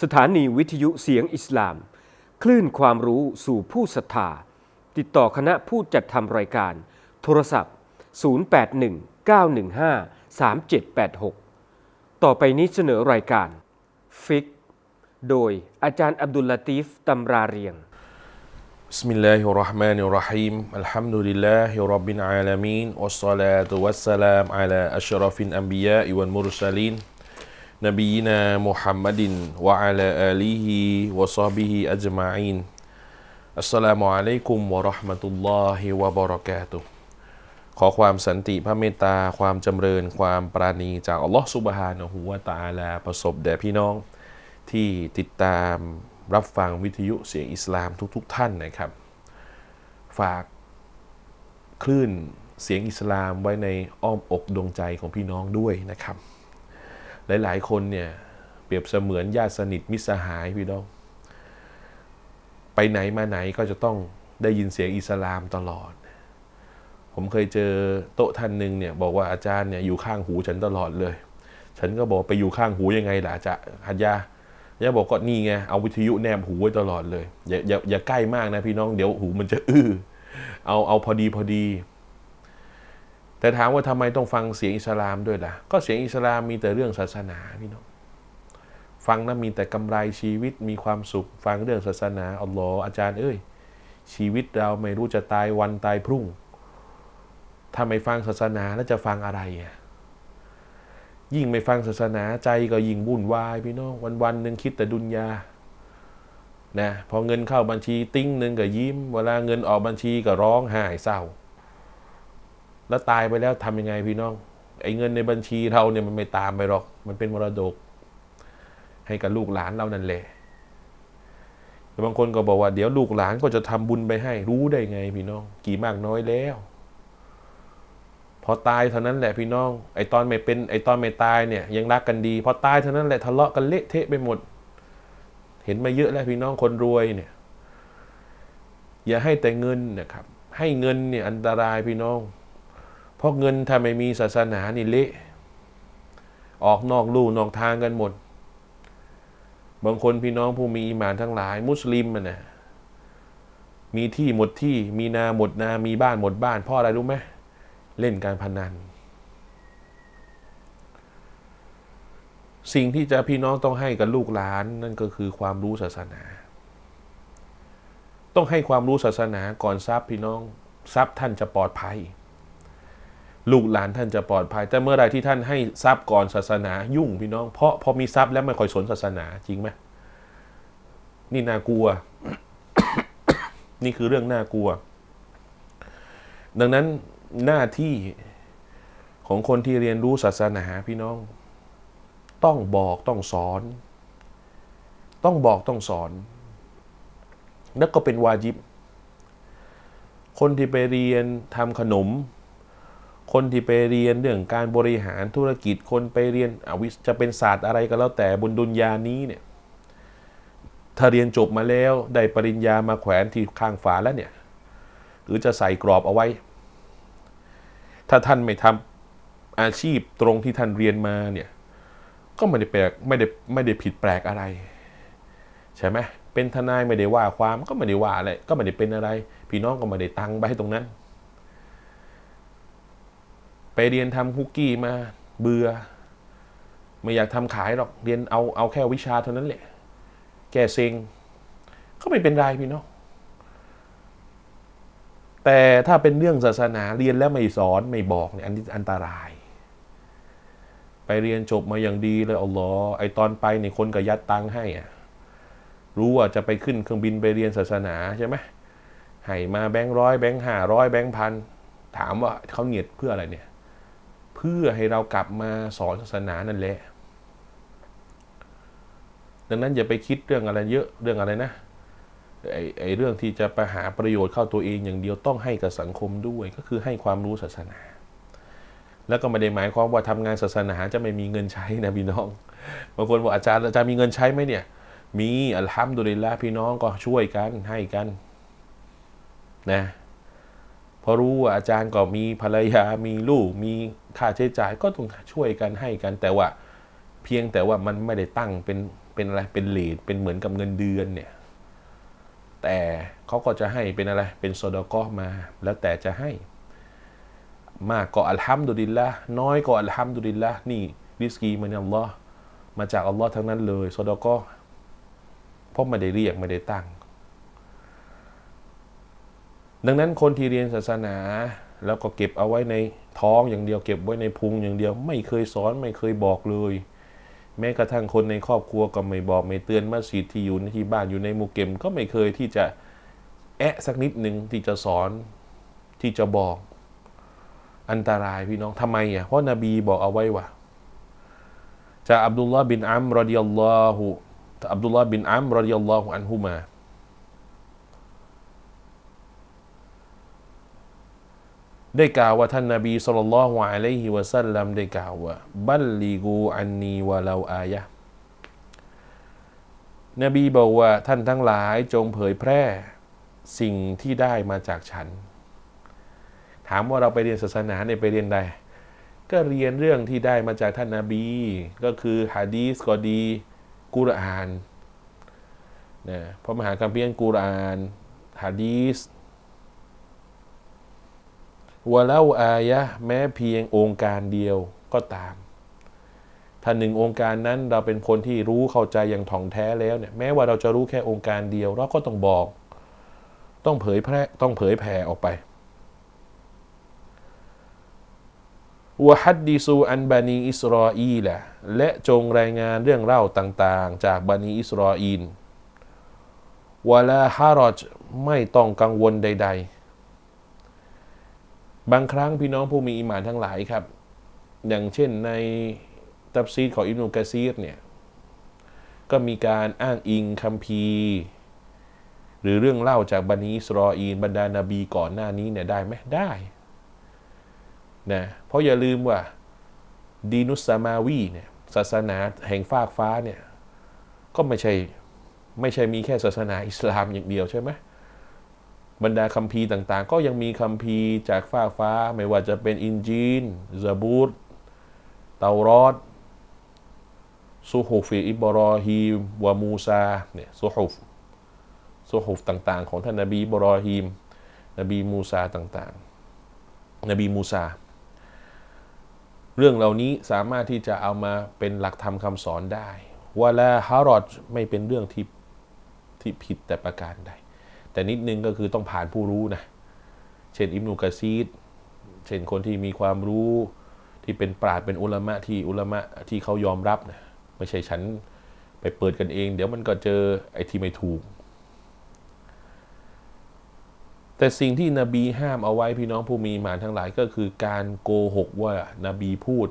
สถานีวิทยุเสียงอิสลาม คลื่นความรู้สู่ผู้ศรัทธา ติดต่อคณะผู้จัดทำรายการ โทรศัพท์ 0819153786 ต่อไปนี้เสนอรายการ ฟิก โดยอาจารย์อับดุลลาตีฟตำราเรียง بسم الله الرحمن الرحيم الحمد لله رب العالمين والصلاة والسلام على أشرف الأنبياء والمرسلين نبينا محمد وعلى آله وصحبه أجمعين السلام عليكم ورحمة الله وبركاته ขอความสันติพระเมตตาความจำเริญความปราณีจากอัลลอฮ์สุบฮานะฮูวะตะอาลาประสบแด่พี่น้องที่ติดตามรับฟังวิทยุเสียงอิสลามทุกๆทท่านนะครับ ฝากคลื่นเสียงอิสลามไว้ในอ้อมอกดวงใจของพี่น้องด้วยนะครับ หลายๆ คนเนี่ยเปรียบเสมือนญาติสนิทมิสหายพี่น้องไปไหนมาไหนก็จะต้องได้ยินเสียงอิสลามตลอด ผมเคยเจอโต๊ะท่านหนึ่งเนี่ยบอกว่าอาจารย์เนี่ยอยู่ข้างหูฉันตลอดเลย ฉันก็บอกไปอยู่ข้างหูยังไงล่ะจะฮัจยาย่าบอกก็นี่ไงเอาวิทยุแนบหูไว้ตลอดเลยอย่าอย่าอย่าใกล้มากนะพี่น้องเดี๋ยวหูมันจะอื้อเอาเอาพอดีพอดี แต่ถามว่าทำไมต้องฟังเสียงอิสลามด้วยล่ะ ก็เสียงอิสลามมีแต่เรื่องศาสนาพี่น้องฟังนะมีแต่กำไรชีวิตมีความสุข ฟังเรื่องศาสนาอัลลอฮ์อาจารย์เอ้ย ชีวิตเราไม่รู้จะตายวันตายพรุ่งถ้าไม่ฟังศาสนาแล้วจะฟังอะไรอะยิ่งไม่ฟังศาสนาใจก็ยิ่งวุ่นวายพี่น้องวันวันหนึ่งคิดแต่ดุนยานะพอเงินเข้าบัญชีติ้งหนึ่งก็ยิ้ม เวลาเงินออกบัญชีก็ร้องไห้เศร้า แล้วตายไปแล้วทำยังไงพี่น้อง ไอ้เงินในบัญชีเราเนี่ยมันไม่ตามไปหรอก มันเป็นมรดก ให้กับลูกหลานเรานั่นแหละแต่บางคนก็บอกว่าเดี๋ยวลูกหลานก็จะทำบุญไปให้ รู้ได้ไงพี่น้อง กี่มากน้อยแล้ว พอตายเท่านั้นแหละพี่น้อง ไอตอนไม่เป็นไอตอนไม่ตายเนี่ย ยังรักกันดี พอตายเท่านั้นแหละทะเลาะกันเละเทะไปหมด เห็นมาเยอะแล้วพี่น้องคนรวยเนี่ย อย่าให้แต่เงินนะครับ ให้เงินเนี่ยอันตรายพี่น้อง เพราะเงินถ้าไม่มีศาสนานี่เละออกนอกลู่นอกทางกันหมด บางคนพี่น้องผู้มีอีหมานทั้งหลาย มุสลิมมันนะมีที่หมดที่ มีนาหมดนา มีบ้านหมดบ้านเพราะอะไรรู้ไหมเล่นการพนัน สิ่งที่จะพี่น้องต้องให้กับลูกหลานนั่นก็คือความรู้ศาสนา ต้องให้ความรู้ศาสนาก่อนทรัพย์พี่น้องทรัพย์ท่านจะปลอดภัย ลูกหลานท่านจะปลอดภัย แต่เมื่อไรที่ท่านให้ทรัพย์ก่อนศาสนายุ่งพี่น้อง เพราะพอมีทรัพย์แล้วไม่ค่อยสนศาสนาจริงไหมนี่น่ากลัว นี่คือเรื่องน่ากลัว ดังนั้นหน้าที่ของคนที่เรียนรู้ศาสนาพี่น้อง ต้องบอกต้องสอน ต้องบอกต้องสอน แล้วก็เป็นวาจิบ คนที่ไปเรียนทำขนม คนที่ไปเรียนเรื่องการบริหารธุรกิจคนไปเรียนอวิจะเป็นศาสตร์อะไรก็แล้วแต่บนดุนยานี้เนี่ยถ้าเรียนจบมาแล้วได้ปริญญามาแขวนที่ข้างฝาแล้วเนี่ยหรือจะใส่กรอบเอาไว้ ถ้าท่านไม่ทำอาชีพตรงที่ท่านเรียนมาเนี่ยก็ไม่ได้แปลกไม่ได้ไม่ได้ผิดแปลกอะไร ใช่ไหมเป็นทนายไม่ได้ว่าความก็ไม่ได้ว่าอะไรก็ไม่ได้เป็นอะไร พี่น้องก็ไม่ได้ตังค์ไปให้ตรงนั้น ไปเรียนทำคุกกี้มาเบื่อ ไม่อยากทำขายหรอกเรียนเอาเอาแค่วิชาเท่านั้นแหละ แก้เซ็งก็ไม่เป็นไรพี่น้องแต่ถ้าเป็นเรื่องศาสนาเรียนแล้วไม่สอนไม่บอกเนี่ยอันนี้อันตราย ไปเรียนจบมาอย่างดีเลยอัลลอฮ์ไอตอนไปเนี่ยคนก็ยัดตังให้อะรู้ว่าจะไปขึ้นเครื่องบินไปเรียนศาสนาใช่ไหมให้มาแบงค์ร้อยแบงค์ห้าร้อยแบงค์พันถามว่าเขาเนียดเพื่ออะไรเนี่ย เพื่อให้เรากลับมาสอนศาสนานั่นแหละ ดังนั้นอย่าไปคิดเรื่องอะไรเยอะเรื่องอะไรนะไอ้ไอเรื่องที่จะไปหาประโยชน์เข้าตัวเองอย่างเดียวต้องให้กับสังคมด้วย ก็คือให้ความรู้ศาสนา แล้วก็ไม่ได้หมายความว่าทำงานศาสนาจะไม่มีเงินใช้นะพี่น้องบางคนบอกอาจารย์อาจารย์มีเงินใช้ไหมเนี่ย มีอัลฮัมดุลิลละพี่น้องก็ช่วยกันให้กัน นะ พอรู้ว่าอาจารย์ก็มีภรรยามีลูกมีค่าใช้จ่ายก็ต้องช่วยกันให้กัน แต่ว่าเพียงแต่ว่ามันไม่ได้ตั้งเป็นเป็นอะไรเป็นเลทเป็นเหมือนกับเงินเดือนเนี่ยแต่เขาก็จะให้เป็นอะไรเป็นซดาก็มา แล้วแต่จะให้ มากก็อัลฮัมดุลิลละน้อยก็อัลฮัมดุลิลละนี่ริสกีมันอัลลอฮ์มาจากอัลลอฮ์ทั้งนั้นเลยซอดาก็เพราะไม่ได้เรียกไม่ได้ตั้ง ดังนั้นคนที่เรียนศาสนา แล้วก็เก็บเอาไว้ในท้องอย่างเดียว เก็บไว้ในพุงอย่างเดียว ไม่เคยสอนไม่เคยบอกเลย แม้กระทั่งคนในครอบครัวก็ไม่บอกไม่เตือนมัสยิดที่อยู่ในที่บ้านอยู่ในหมู่เก็มก็ไม่เคยที่จะแอะสักนิดหนึ่งที่จะสอนที่จะบอก อันตรายพี่น้องทำไมอะเพราะนบีบอกเอาไว้ว่าจากอับดุลลาห์บินอัมรดิยัลลอฮุอับดุลลาห์บินอัมรดิยัลลอฮุอันฮุมา ได้กล่าวว่าท่านนบีสุลต่านละฮ์อะลัยฮิวะสัลลัมได้กล่าวว่า บัลลีกูอันนีวะลาอายะนบีบอกว่าท่านทั้งหลายจงเผยแพร่สิ่งที่ได้มาจากฉัน ถามว่าเราไปเรียนศาสนาเนี่ยไปเรียนใดก็เรียนเรื่องที่ได้มาจากท่านนาบี ก็คือฮะดีสก็ดีกุรอานนะพระมหาคัมภีร์กุรอานฮะดีส วะเล่าอายะแม้เพียงองค์การเดียวก็ตาม ถ้าหนึ่งองค์การนั้นเราเป็นคนที่รู้เข้าใจอย่างถ่องแท้แล้วเนี่ยแม้ว่าเราจะรู้แค่องค์การเดียว เราก็ต้องบอก ต้องเผยแพร่ต้องเผยแผ่ออกไปวะฮัดดิซูอันบานีอิสรออีละและจงรายงานเรื่องเล่าต่างๆ จากบานีอิสรออีนวะลาฮารอจไม่ต้องกังวลใด ๆ บางครั้งพี่น้องผู้มีอิมานทั้งหลายครับ อย่างเช่นในตับซีดของอิบนุกะซีรเนี่ยก็มีการอ้างอิงคัมภีร์ หรือเรื่องเล่าจากบันิสรออีนบรรดานาบีก่อนหน้านี้เนี่ยได้ไหมได้นะเพราะอย่าลืมว่าดีนุสมาวีเนี่ยศาสนาแห่งฟากฟ้าเนี่ยก็ไม่ใช่ไม่ใช่มีแค่ศาสนาอิสลามอย่างเดียวใช่ไหม บรรดาคัมภีร์ต่างๆ ก็ยังมีคัมภีร์จากฟ้าฟ้า ไม่ว่าจะเป็นอินจีนซาบูตเตารอดซูฮุฟีอิบรอฮีมวามูซาเนี่ยซูฮุฟซูฮุฟต่าง ๆ ของท่านนบีบรอฮีม นบีมูซาต่างๆ นบีมูซา เรื่องเหล่านี้สามารถที่จะเอามาเป็นหลักธรรมคำสอนได้วาลาฮารอดไม่เป็นเรื่องที่ที่ผิดแต่ประการใด แต่นิดนึงก็คือต้องผ่านผู้รู้นะ เช่นอิมนุกะซีดเช่นคนที่มีความรู้ที่เป็นปราดเป็นอุลามะที่อุลามะที่เขายอมรับนะไม่ใช่ฉันไปเปิดกันเอง เดี๋ยวมันก็เจอไอ้ที่ไม่ถูก แต่สิ่งที่นบีห้ามเอาไว้พี่น้องผู้มีหมานทั้งหลายก็คือการโกหกว่านาบีพูด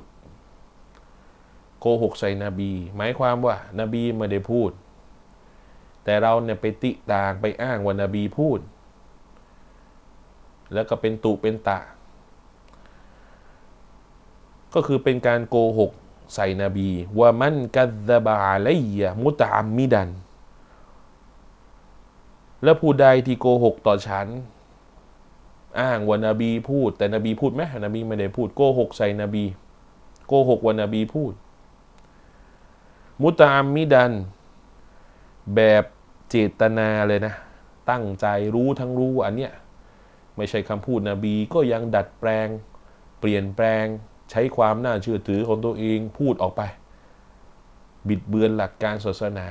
โกหกใส่นบี หมายความว่านาบีไม่ได้พูด แต่เราเนี่ยไปติต่างไปอ้างว่านาบีพูด แล้วก็เป็นตุเป็นตะ ก็คือเป็นการโกหกใส่นบีว่ามันกัดบะอะลัยยะมุตะอัมมิดัน และผู้ใดที่โกหกต่อฉัน อ้างว่านบีพูด แต่นบีพูดไหมนบีไม่ได้พูดโกหกใส่นบีโกหกว่านบีพูด มุตะอัมมิดัน แบบ เจตนาเลยนะ ตั้งใจรู้ทั้งรู้อันเนี้ยไม่ใช่คำพูดนบีก็ยังดัดแปลง เปลี่ยนแปลงใช้ความน่าเชื่อถือของตัวเองพูดออกไป บิดเบือนหลักการศาสนา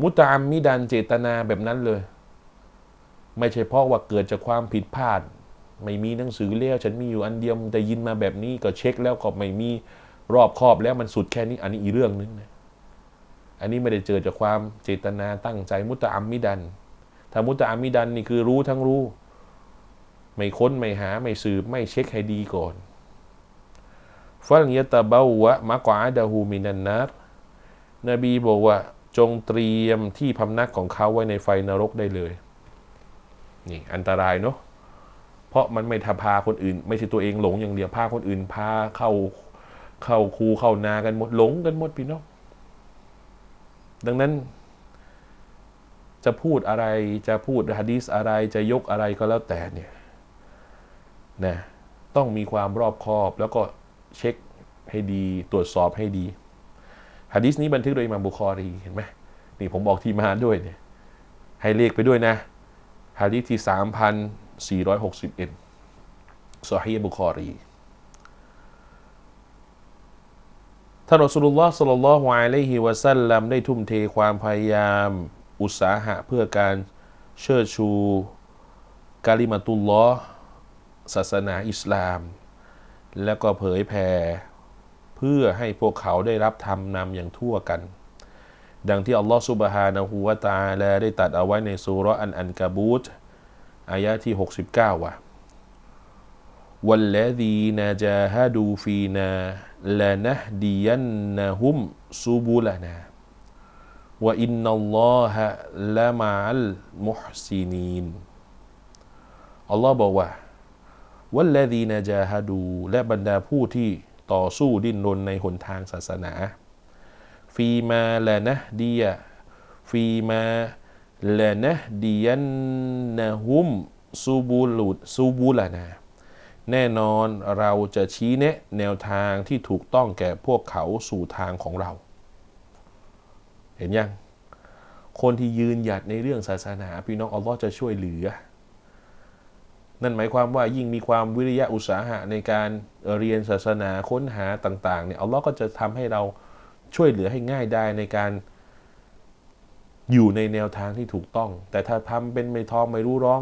มุตามมิดันเจตนาแบบนั้นเลย ไม่ใช่เพราะว่าเกิดจากความผิดพลาด ไม่มีหนังสือเลี้ยวฉันมีอยู่อันเดียวแต่ยินมาแบบนี้ก็เช็คแล้วก็ไม่มีรอบครอบแล้วมันสุดแค่นี้อันนี้อีเรื่องนึงนะ อันนี้ไม่ได้เจอจากความเจตนาตั้งใจมุตามมิดัน ถ้ามุตามมิดันนี่คือรู้ทั้งรู้ ไม่ค้นไม่หาไม่สืบไม่เช็คให้ดีก่อนฟัลยะตะเบาวะมะกวาดะฮูมินันนัรนบีบอกว่าจงเตรียมที่พำนักของเขาไว้ในไฟนรกได้เลย นี่อันตรายเนาะ เพราะมันไม่ทพาคนอื่น ไม่ใช่ตัวเองหลงอย่างเดียวพาคนอื่นพาเข้าเข้าคูเข้านากันหมดหลงกันหมดพี่น้อง ดังนั้น จะพูดอะไรจะพูดฮะดีสอะไรจะยกอะไรก็แล้วแต่เนี่ยนะต้องมีความรอบคอบแล้วก็เช็คให้ดี ตรวจสอบให้ดีฮะดิษนี้บันทึกโดยอิมามบุคอรีเห็นไหมนี่ผมบอกทีมาด้วยเนี่ยให้เลขไปด้วยนะฮะดิษที่สามพันสี่ร้อยหกสิบเอ็ดซอฮีบุคอรี ท่านรอสุลลอฮ์สัลลัลลอฮุอะลัยฮิวะสัลลัมได้ทุ่มเทความพยายามอุตสาหะเพื่อการเชิดชูกาลิมาตุลลอฮ์ศาสนาอิสลาม แล้วก็เผยแผ่เพื่อให้พวกเขาได้รับธรรมนำอย่างทั่วกัน ดังที่อัลลอฮฺซุบฮานะฮูวะตะอาลาได้ตัดเอาไว้ในซูเราะห์อันอันกาบูตอายะที่ 69 ว่า والذين جاهدوا فينا ลนะดียันนะฮุมซูบูลนะว่าอินนัลลอฮะละมาลมุฮซินีนอัลลอฮ์บอกว่าวัลลดีนาจาฮดูและบรรดาผู้ที่ต่อสู้ดิ้นรนในหนทางศาสนา ฟีมาละนะดียฟีมาละนะดียันนะฮุมซูบูลูซูบูลนะ แน่นอนเราจะชี้แนะแนวทางที่ถูกต้องแก่พวกเขาสู่ทางของเรา เห็นยัง คนที่ยืนหยัดในเรื่องศาสนา พี่น้องอัลลอฮ์จะช่วยเหลือ นั่นหมายความว่ายิ่งมีความวิริยะอุตสาหะในการเรียนศาสนาค้นหาต่างๆเนี่ยอัลลอฮ์ก็จะทำให้เราช่วยเหลือให้ง่ายได้ในการอยู่ในแนวทางที่ถูกต้อง แต่ถ้าทำเป็นไม่ทองไม่รู้ร้อง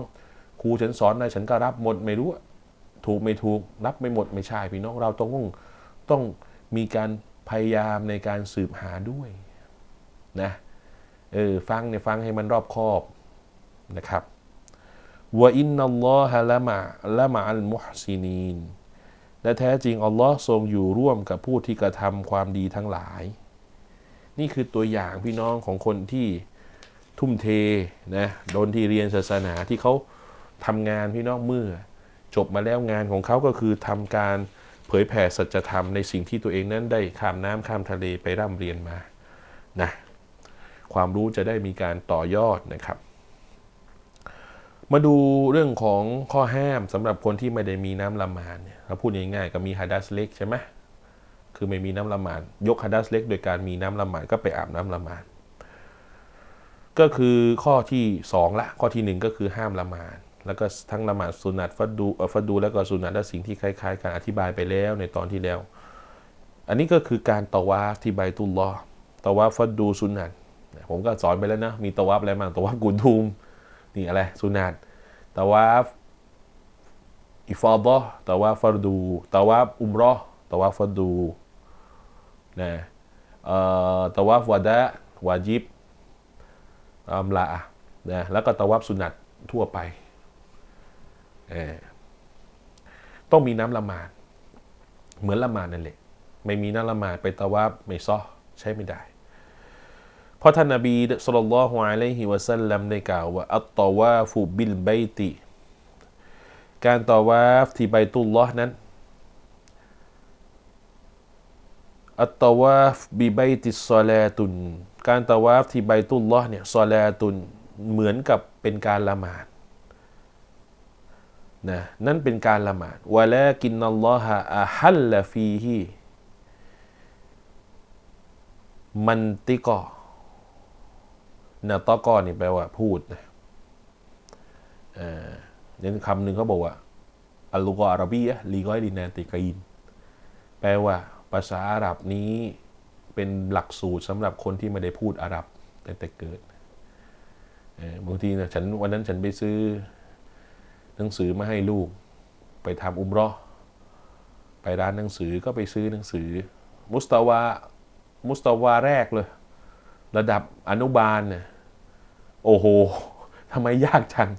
ครูฉันสอนนะฉันก็รับหมดไม่รู้ ถูกไม่ถูกรับไม่หมดไม่ใช่พี่น้องเราต้องต้องมีการพยายามในการสืบหาด้วยนะเออฟังเนี่ยฟังให้มันรอบคอบนะครับวะอินนัลลอฮะละมะละมะอัลมุฮซินีนและแท้จริง อัลลอฮ์ทรงอยู่ร่วมกับผู้ที่กระทำความดีทั้งหลาย นี่คือตัวอย่างพี่น้องของคนที่ทุ่มเทนะโดนที่เรียนศาสนาที่เขาทำงานพี่น้องเมื่อ จบมาแล้วงานของเขาก็คือทำการเผยแผ่สัจธรรมในสิ่งที่ตัวเองนั้นได้ข้ามน้ำข้ามทะเลไปร่ำเรียนมานะความรู้จะได้มีการต่อยอดนะครับ มาดูเรื่องของข้อห้ามสำหรับคนที่ไม่ได้มีน้ำละหมาดเนี่ยเราพูดง่ายๆก็มีฮัดัสเล็กใช่ไหมคือไม่มีน้ำละหมาดยกฮัดัสเล็กโดยการมีน้ำละหมาดก็ไปอาบน้ำละหมาดก็คือข้อที่สองละ ข้อที่หนึ่งก็คือห้ามละหมาด แล้วก็ทั้งละหมาดสุนัตฟัดดูฟัดดูแล้วก็สุนัตและสิ่งที่คล้ายๆการอธิบายไปแล้วในตอนที่แล้ว อันนี้ก็คือการตะวาฟที่ใบตุลลอตะวาฟฟัดดูสุนัตผมก็สอนไปแล้วนะ มีตะวาฟอะไรบ้างตะวาฟกุนทุมนี่อะไรสุนัตตะวาฟอิฟาดะห์ตะวาฟฟัรดูตะวาฟอุมรอตะวาฟฟัดดูนะเอ่อตะวาฟวะดะวาจิบอัมละนะแล้วก็ตะวาฟสุนัตทั่วไป ต้องมีน้ำละหมาด เหมือนละหมาดนั่นแหละ ไม่มีน้ำละหมาดไปตะวาฟไม่ซ้อใช้ไม่ได้ เพราะท่านนบีสุลต่านละฮ์อะลัยฮิวะสัลลัมได้กล่าวว่า อัตตาวาฟูบิลไบติ การตาวาฟที่ไบตุลลอฮ์นั้นอัตตาวาฟบิไบติสซอลาตุน การตาวาฟที่ไบตุลลอฮ์เนี่ยซอลาตุน เหมือนกับเป็นการละหมาด นะนั่นเป็นการละหมาดวะลากินนัลลอฮะอะฮัลลฟีฮีมันติกอนะตอกอนี่แปลว่าพูดนะเอ่อเนี่ยคำหนึ่งเขาบอกว่า อัลลุกออาระบียะลีกอยดินาติกีนแปลว่า ภาษาอาหรับนี้เป็นหลักสูตรสำหรับคนที่ไม่ได้พูดอาหรับแต่แต่เกิดเออบางทีนะฉันวันนั้นฉันไปซื้อ หนังสือมาให้ลูก ไปทำอุมรอไปร้านหนังสือก็ไปซื้อหนังสือ มุสตาวามุสตาวาแรกเลย ระดับอนุบาลเนี่ยโอ้โหทำไมยากจัง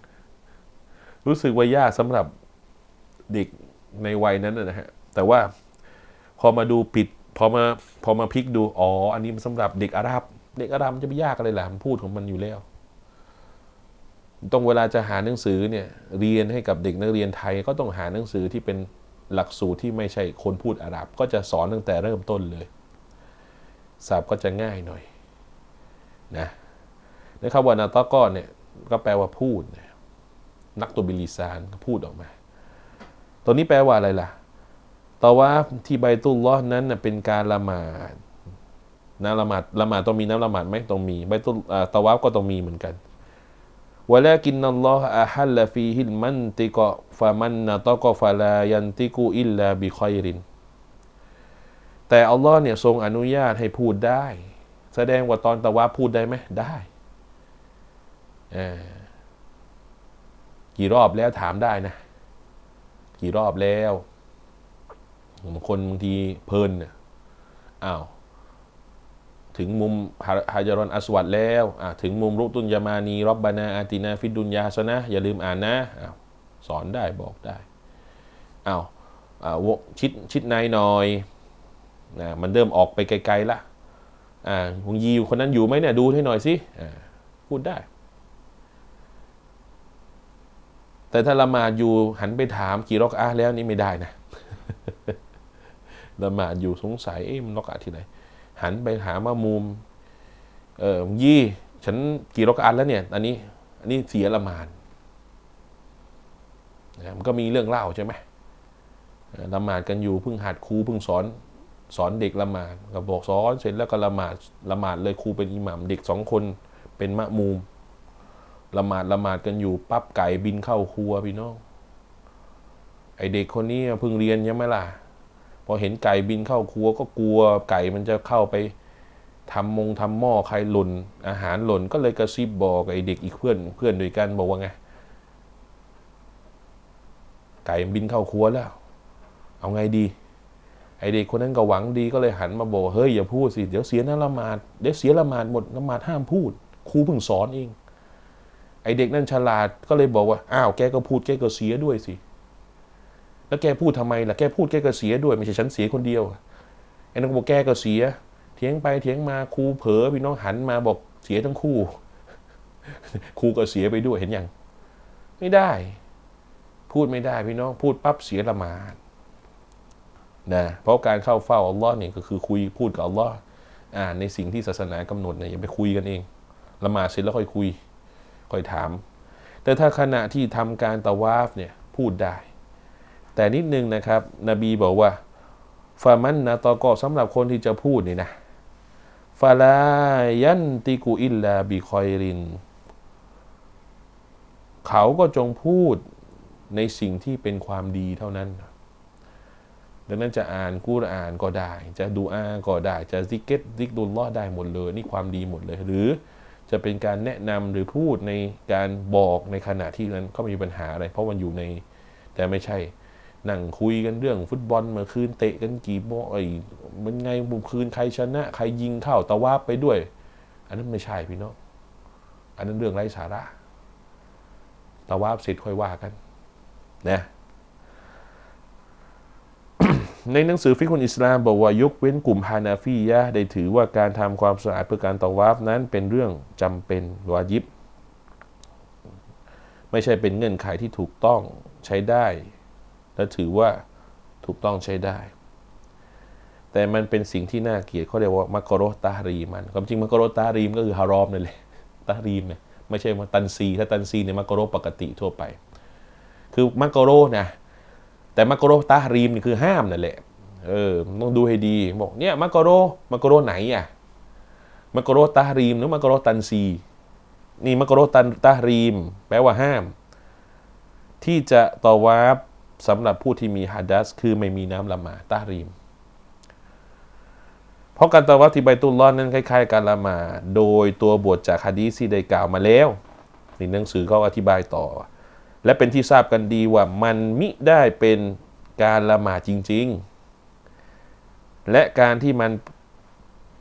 รู้สึกว่ายากสำหรับเด็กในวัยนั้นนะฮะ แต่ว่าพอมาดูปิด พอมาพอมาพลิกดู อ๋อ อันนี้มันสำหรับเด็กอาหรับ เด็กอาหรับมันจะไปยากอะไรล่ะมันพูดของมันอยู่แล้ว ต้องเวลาจะหาหนังสือเนี่ยเรียนให้กับเด็กนักเรียนไทยก็ต้องหาหนังสือที่เป็นหลักสูตรที่ไม่ใช่คนพูดอาหรับ ก็จะสอนตั้งแต่เริ่มต้นเลยศัพท์ก็จะง่ายหน่อยนะนะครับว่านาตอก้อนเนี่ยก็แปลว่าพูดน,นักตุบิลิซานก็พูดออกมา ตัวนี้แปลว่าอะไรล่ะต่อว่าที่ใบตุลลอนั้นเป็นการละหมาดน้ำละหมาดละหมาดต้องมีน้ำละหมาดไหมต้องมีใบตุลอ่าตะวาก็ต้องมีเหมือนกัน วลากินนัลลอฮะอะฮัลลฟีฮิลมันติกะฟะมันนะตะกะฟะลายันติกุอิลลาบิคอยริน แต่อัลลอฮ์เนี่ยทรงอนุญาตให้พูดได้ แสดงว่าตอนตะวาฟพูดได้ไหมได้อ่อกี่รอบแล้วถามได้นะ กี่รอบแล้วบางคนบางทีเพลินเนี่ยอ้าว ถึงมุมฮะฮะจารอนอัสวัดแล้วถึงมุมรุตุนยามานีรบบานาอาตินาฟิดุนยาสนะอย่าลืมอ่านนะอสอนได้บอกได้อาวอ่าวชิดชิดในหน่อยนะมันเริ่มออกไปไกลๆละอ่าหงยีคนนั้นอยู่ไหมเนี่ยดูให้หน่อยสิพูดได้ แต่ถ้าละหมาดอยู่หันไปถามกี่รอกอะห์แล้วนี่ไม่ได้นะละหมาดอยู่สงสัยเอ๊ะมันรอกอะห์ที่ไหน หันไปหามามุมเออยี่ฉันกี่รอกอะห์แล้วเนี่ย อันนี้ อันนี้เสียละมาดนะมันก็มีเรื่องเล่าใช่ไหมละหมาดกันอยู่เพิ่งหัดครูเพิ่งสอนสอนเด็กละหมาดก็บอกสอนเสร็จแล้วก็ละหมาดละหมาดเลยครูเป็นอิหมัมเด็กสองคนเป็นมะมูมละหมาดละหมาดกันอยู่ปั๊บไก่บินเข้าครัวพี่น้องไอเด็กคนนี้เพิ่งเรียนใช่ไหมล่ะ พอเห็นไก่บินเข้าครัวก็กลัวไก่มันจะเข้าไปทำมงทำหม้อใครหล่น อาหารหล่นก็เลยกระซิบบอกไอเด็กอีกเพื่อนเพื่อนด้วยกันบอกว่าไง ไก่บินเข้าครัวแล้ว เอาไงดี ไอเด็กคนนั้นก็หวังดีก็เลยหันมาบอกเฮ้ยอย่าพูดสิเดี๋ยวเสียนละหมาดเดี๋ยวเสียละหมาดหมดละหมาดห้ามพูดครูเพิ่งสอนเอง ไอเด็กนั่นฉลาดก็เลยบอกว่าอ้าวแกก็พูดแกก็เสียด้วยสิ แล้วแกพูดทำไมล่ะแกพูดแกก็เสียด้วยไม่ใช่ฉันเสียคนเดียวไอ้นั่นก็บอกแกก็เสีย เถียงไปเถียงมาครูเผลอพี่น้องหันมาบอกเสียทั้งคู่ ครูก็เสียไปด้วยเห็นยังไม่ได้ พูดไม่ได้พี่น้องพูดปั๊บเสียละหมาดนะเพราะการเข้าเฝ้าอัลลอฮ์เนี่ยก็คือคุยพูดกับอัลลอฮ์อ่านในสิ่งที่ศาสนากำหนดเนี่ยอย่าไปคุยกันเองละหมาดเสร็จแล้วค่อยคุย ค่อยถาม แต่ถ้าขณะที่ทำการตะวาฟเนี่ยพูดได้ แต่นิดนึงนะครับ นบีบอกว่าฟามันนะตอก็สำหรับคนที่จะพูดนี่นะฟาลายันติกุอิลลาบิคอยริน เขาก็จงพูดในสิ่งที่เป็นความดีเท่านั้น ดังนั้นจะอ่านกุรอานก็ได้ จะดูอาก็ได้ จะซิกเก็ตซิกดุลลอฮ์ได้หมดเลย นี่ความดีหมดเลย หรือจะเป็นการแนะนำหรือพูดในการบอกในขณะที่นั้นก็ไม่มีปัญหาอะไร เพราะมันอยู่ในแต่ไม่ใช่ นั่งคุยกันเรื่องฟุตบอลเมื่อคืนเตะกันกี่บอลไอ้มันไงเมื่อคืนใครชนะ ใครยิงเข้าตะวาบไปด้วย อันนั้นไม่ใช่พี่น้องอันนั้นเรื่องไร้สาระตะวาบเสร็จค่อยว่ากันนะในหนังสือฟิกุนอิสลามบอกว่ายกเว้นกลุ่มฮานาฟียะได้ถือว่าการทำความสะอาดเพื่อการตะวาฟนั้นเป็นเรื่องจำเป็นวาญิบ ไม่ใช่เป็นเงื่อนไขที่ถูกต้องใช้ได้ และถือว่าถูกต้องใช้ได้ แต่มันเป็นสิ่งที่น่าเกลียดเขาเรียกว่ามักกะโรตารีมันความจริงมักกะโรตารีมก็คือฮารอมนั่นแหละตารีมเนี่ยไม่ใช่มาตันซี ถ้าตันซีเนี่ยมักกโรปกติทั่วไป คือมักกโรนะแต่มักกะโรตารีมนี่คือห้ามนั่นแหละเออต้องดูให้ดีบอกเนี่ยมักกโรมักกโรไหนอะมักกโรตารีมหรือมักกโรตันซีนี่มักกโรตันตารีม แปลว่าห้าม ที่จะตอวาบ สำหรับผู้ที่มีฮัดัสคือไม่มีน้ำละหมาดตารีม เพราะการตะวัฟที่ใบตุลลอฮ์นั้นคล้าย ๆ การละหมาดโดยตัวบทจากฮะดีษที่ได้กล่าวมาแล้วในหนังสือเขาอธิบายต่อ และเป็นที่ทราบกันดีว่ามันมิได้เป็นการละหมาดจริง ๆ และการที่มัน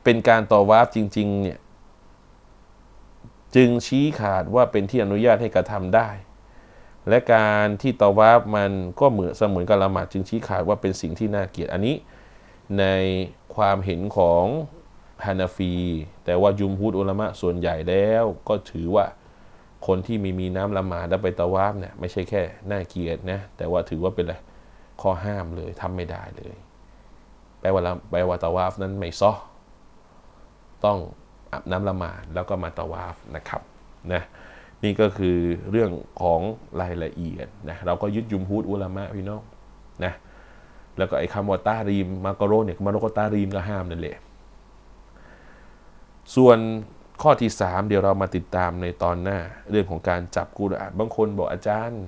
เป็นการต่อวาฟจริง ๆ เนี่ย จึงชี้ขาดว่าเป็นที่อนุญาตให้กระทำได้ และการที่ตวาฟมันก็เหมือนเสมือนกับละหมาดจึงชี้ขาดว่าเป็นสิ่งที่น่าเกลียดอันนี้ ในความเห็นของฮานาฟี แต่ว่ายุมพูดอุลามะส่วนใหญ่แล้วก็ถือว่าคนที่ไม่มีน้ำละหมาดแล้วไปตะวาฟเนี่ยไม่ใช่แค่น่าเกลียดนะแต่ว่าถือว่าเป็นอะไรข้อห้ามเลยทำไม่ได้เลยแปลว่าแปลว่าตะวาฟนั้นไม่ซ้อต้องอาบน้ำละหมาดแล้วก็มาตะวาฟนะครับนะ นี่ก็คือเรื่องของรายละเอียดนะเราก็ยึดยุมพูดอุลามะพี่น้องนะแล้วก็ไอ้คำว่าตารีมมาโกโรเนี่ยมาโกโรตารีมก็ห้ามนั่นแหละส่วนข้อที่สามเดี๋ยวเรามาติดตามในตอนหน้า เรื่องของการจับกุรอานบางคนบอกอาจารย์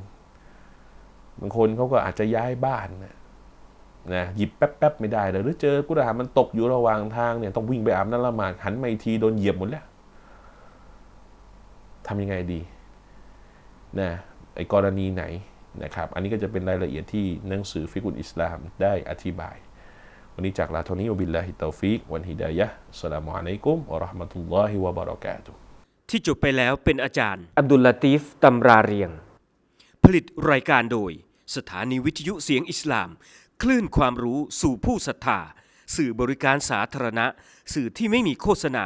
บางคนเขาก็อาจจะย้ายบ้านนะนะหยิบแป๊บๆไม่ได้เลยหรือเจอกุรอานมันตกอยู่ระหว่างทางเนี่ยต้องวิ่งไปอาบน้ำละหมาดหันมาอีกทีโดนเหยียบหมดแล้ว ทำยังไงดีนะไอ้กรณีไหนนะครับ อันนี้ก็จะเป็นรายละเอียดที่หนังสือฟิกุลอิสลามได้อธิบาย วันนี้จากลาเท่านี้วะบิลลาฮิตตอฟิกวันฮิดายะฮ์อัสสลามุอะลัยกุมวะเราะห์มะตุลลอฮิวะบะเราะกาตุฮ์ที่จบไปแล้วเป็นอาจารย์ อับดุลลาตีฟตำราเรียง ผลิตรายการโดย สถานีวิทยุเสียงอิสลาม คลื่นความรู้สู่ผู้ศรัทธา สื่อบริการสาธารณะ สื่อที่ไม่มีโฆษณา